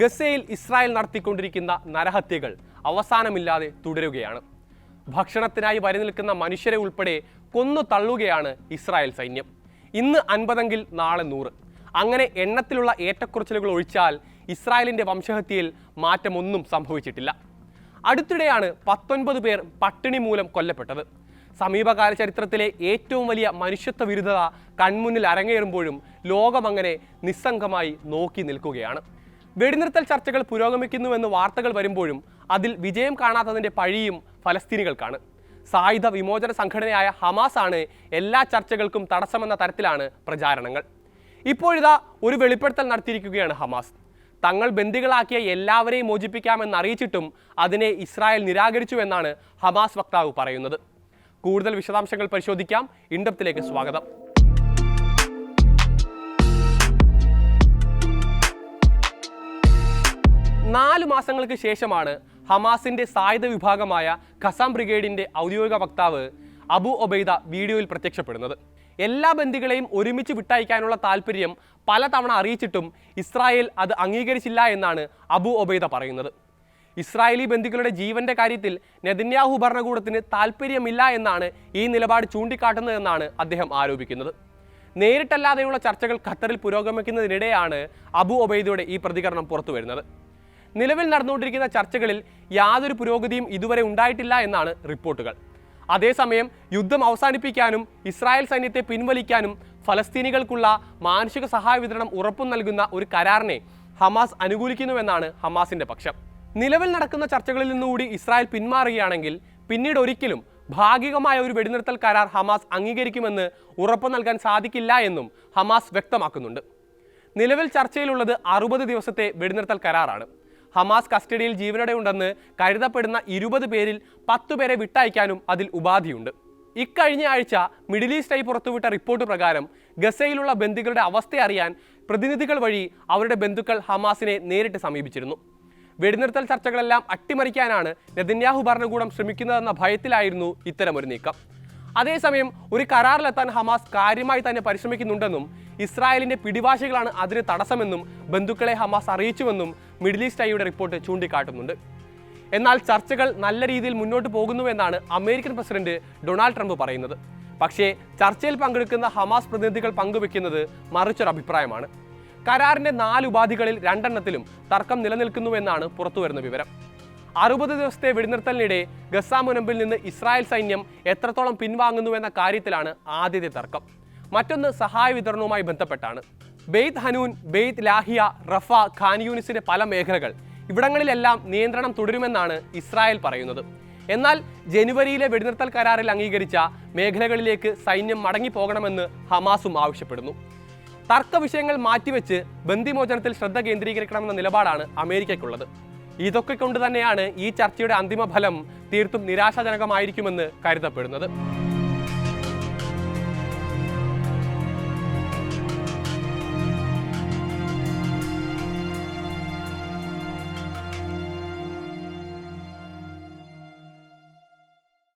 ഗസയിൽ ഇസ്രായേൽ നടത്തിക്കൊണ്ടിരിക്കുന്ന നരഹത്യകൾ അവസാനമില്ലാതെ തുടരുകയാണ്. ഭക്ഷണത്തിനായി വരി നിൽക്കുന്ന മനുഷ്യരെ ഉൾപ്പെടെ കൊന്നു തള്ളുകയാണ് ഇസ്രായേൽ സൈന്യം. ഇന്ന് അൻപതെങ്കിൽ നാളെ നൂറ്. അങ്ങനെ എണ്ണത്തിലുള്ള ഏറ്റക്കുറച്ചിലുകൾ ഒഴിച്ചാൽ ഇസ്രായേലിന്റെ വംശഹത്യയിൽ മാറ്റമൊന്നും സംഭവിച്ചിട്ടില്ല. അടുത്തിടെയാണ് പത്തൊൻപത് പേർ പട്ടിണി മൂലം കൊല്ലപ്പെട്ടത്. സമീപകാല ചരിത്രത്തിലെ ഏറ്റവും വലിയ മനുഷ്യത്വ വിരുദ്ധത കൺമുന്നിൽ അരങ്ങേറുമ്പോഴും ലോകമങ്ങനെ നിസ്സംഗമായി നോക്കി നിൽക്കുകയാണ്. വെടിനിർത്തൽ ചർച്ചകൾ പുരോഗമിക്കുന്നുവെന്ന് വാർത്തകൾ വരുമ്പോഴും അതിൽ വിജയം കാണാത്തതിന്റെ പഴിയും ഫലസ്തീനികൾക്കാണ്. സായുധ വിമോചന സംഘടനയായ ഹമാസ് ആണ് എല്ലാ ചർച്ചകൾക്കും തടസ്സമെന്ന തരത്തിലാണ് പ്രചാരണങ്ങൾ. ഇപ്പോഴിതാ ഒരു വെളിപ്പെടുത്തൽ നടത്തിയിരിക്കുകയാണ് ഹമാസ്. തങ്ങൾ ബന്ദികളാക്കിയ എല്ലാവരെയും മോചിപ്പിക്കാമെന്ന് അറിയിച്ചിട്ടും അതിനെ ഇസ്രായേൽ നിരാകരിച്ചു എന്നാണ് ഹമാസ് വക്താവ് പറയുന്നത്. കൂടുതൽ വിശദാംശങ്ങൾ പരിശോധിക്കാം. ഇൻഡപ്തിലേക്ക് സ്വാഗതം. നാല് മാസങ്ങൾക്ക് ശേഷമാണ് ഹമാസിന്റെ സായുധ വിഭാഗമായ ഖസാം ബ്രിഗേഡിന്റെ ഔദ്യോഗിക വക്താവ് അബു ഒബൈദ വീഡിയോയിൽ പ്രത്യക്ഷപ്പെടുന്നത്. എല്ലാ ബന്ദികളെയും ഒരുമിച്ച് വിട്ടയക്കാനുള്ള താല്പര്യം പലതവണ അറിയിച്ചിട്ടും ഇസ്രായേൽ അത് അംഗീകരിച്ചില്ല എന്നാണ് അബു ഒബൈദ പറയുന്നത്. ഇസ്രായേലി ബന്ദികളുടെ ജീവന്റെ കാര്യത്തിൽ നെതന്യാഹു ഭരണകൂടത്തിന് താല്പര്യമില്ല എന്നാണ് ഈ നിലപാട് ചൂണ്ടിക്കാട്ടുന്നതെന്നാണ് അദ്ദേഹം ആരോപിക്കുന്നത്. നേരിട്ടല്ലാതെയുള്ള ചർച്ചകൾ ഖത്തറിൽ പുരോഗമിക്കുന്നതിനിടെയാണ് അബു ഒബൈദയുടെ ഈ പ്രതികരണം പുറത്തു വരുന്നത് നിലവിൽ നടന്നുകൊണ്ടിരിക്കുന്ന ചർച്ചകളിൽ യാതൊരു പുരോഗതിയും ഇതുവരെ ഉണ്ടായിട്ടില്ല എന്നാണ് റിപ്പോർട്ടുകൾ. അതേസമയം യുദ്ധം അവസാനിപ്പിക്കാനും ഇസ്രായേൽ സൈന്യത്തെ പിൻവലിക്കാനും ഫലസ്തീനികൾക്കുള്ള മാനുഷിക സഹായ വിതരണം ഉറപ്പു നൽകുന്ന ഒരു കരാറിനെ ഹമാസ് അനുകൂലിക്കുന്നുവെന്നാണ് ഹമാസിന്റെ പക്ഷം. നിലവിൽ നടക്കുന്ന ചർച്ചകളിൽ നിന്നുകൂടി ഇസ്രായേൽ പിന്മാറുകയാണെങ്കിൽ പിന്നീട് ഒരിക്കലും ഭാഗികമായ ഒരു വെടിനിർത്തൽ കരാർ ഹമാസ് അംഗീകരിക്കുമെന്ന് ഉറപ്പു നൽകാൻ സാധിക്കില്ല എന്നും ഹമാസ് വ്യക്തമാക്കുന്നുണ്ട്. നിലവിൽ ചർച്ചയിലുള്ളത് അറുപത് ദിവസത്തെ വെടിനിർത്തൽ കരാറാണ്. ഹമാസ് കസ്റ്റഡിയിൽ ജീവനോടെ ഉണ്ടെന്ന് കരുതപ്പെടുന്ന ഇരുപത് പേരിൽ പത്തു പേരെ വിട്ടയക്കാനും അതിൽ ഉപാധിയുണ്ട്. ഇക്കഴിഞ്ഞ ആഴ്ച മിഡിൽ ഈസ്റ്റായി പുറത്തുവിട്ട റിപ്പോർട്ട് പ്രകാരം ഗസയിലുള്ള ബന്ധുക്കളുടെ അവസ്ഥ അറിയാൻ പ്രതിനിധികൾ വഴി അവരുടെ ബന്ധുക്കൾ ഹമാസിനെ നേരിട്ട് സമീപിച്ചിരുന്നു. വെടിനിർത്തൽ ചർച്ചകളെല്ലാം അട്ടിമറിക്കാനാണ് നെതന്യാഹു ഭരണകൂടം ശ്രമിക്കുന്നതെന്ന ഭയത്തിലായിരുന്നു ഇത്തരമൊരു നീക്കം. അതേസമയം ഒരു കരാറിലെത്താൻ ഹമാസ് കാര്യമായി തന്നെ പരിശ്രമിക്കുന്നുണ്ടെന്നും ഇസ്രായേലിന്റെ പിടിവാശികളാണ് അതിന് തടസ്സമെന്നും ബന്ധുക്കളെ ഹമാസ് അറിയിച്ചുവെന്നും മിഡിൽ ഈസ്റ്റ് ഐയുടെ റിപ്പോർട്ട് ചൂണ്ടിക്കാട്ടുന്നുണ്ട്. എന്നാൽ ചർച്ചകൾ നല്ല രീതിയിൽ മുന്നോട്ട് പോകുന്നുവെന്നാണ് അമേരിക്കൻ പ്രസിഡന്റ് ഡൊണാൾഡ് ട്രംപ് പറയുന്നത്. പക്ഷേ ചർച്ചയിൽ പങ്കെടുക്കുന്ന ഹമാസ് പ്രതിനിധികൾ പങ്കുവെക്കുന്നത് മറിച്ചൊരു അഭിപ്രായമാണ്. കരാറിന്റെ നാല് ഉപാധികളിൽ രണ്ടെണ്ണത്തിലും തർക്കം നിലനിൽക്കുന്നുവെന്നാണ് പുറത്തുവരുന്ന വിവരം. അറുപത് ദിവസത്തെ വെടിനിർത്തലിനിടെ ഗസ മുനമ്പിൽ നിന്ന് ഇസ്രായേൽ സൈന്യം എത്രത്തോളം പിൻവാങ്ങുന്നുവെന്ന കാര്യത്തിലാണ് ആദ്യത്തെ തർക്കം. മറ്റൊന്ന് സഹായ വിതരണവുമായി ബന്ധപ്പെട്ടാണ്. Beit Hanoun Beit Lahia Rafah Khan യൂനിസിന്റെ പല മേഖലകൾ ഇവിടങ്ങളിലെല്ലാം നിയന്ത്രണം തുടരുമെന്നാണ് ഇസ്രായേൽ പറയുന്നത്. എന്നാൽ ജനുവരിയിലെ വെടിനിർത്തൽ കരാറിൽ അംഗീകരിച്ച മേഖലകളിലേക്ക് സൈന്യം മടങ്ങിപ്പോകണമെന്ന് ഹമാസും ആവശ്യപ്പെടുന്നു. തർക്ക വിഷയങ്ങൾ മാറ്റിവെച്ച് ബന്ദിമോചനത്തിൽ ശ്രദ്ധ കേന്ദ്രീകരിക്കണമെന്ന നിലപാടാണ് അമേരിക്കയ്ക്കുള്ളത്. ഇതൊക്കെ കൊണ്ട് തന്നെയാണ് ഈ ചർച്ചയുടെ അന്തിമ ഫലം തീർത്തും നിരാശാജനകമായിരിക്കുമെന്ന് കരുതപ്പെടുന്നത്.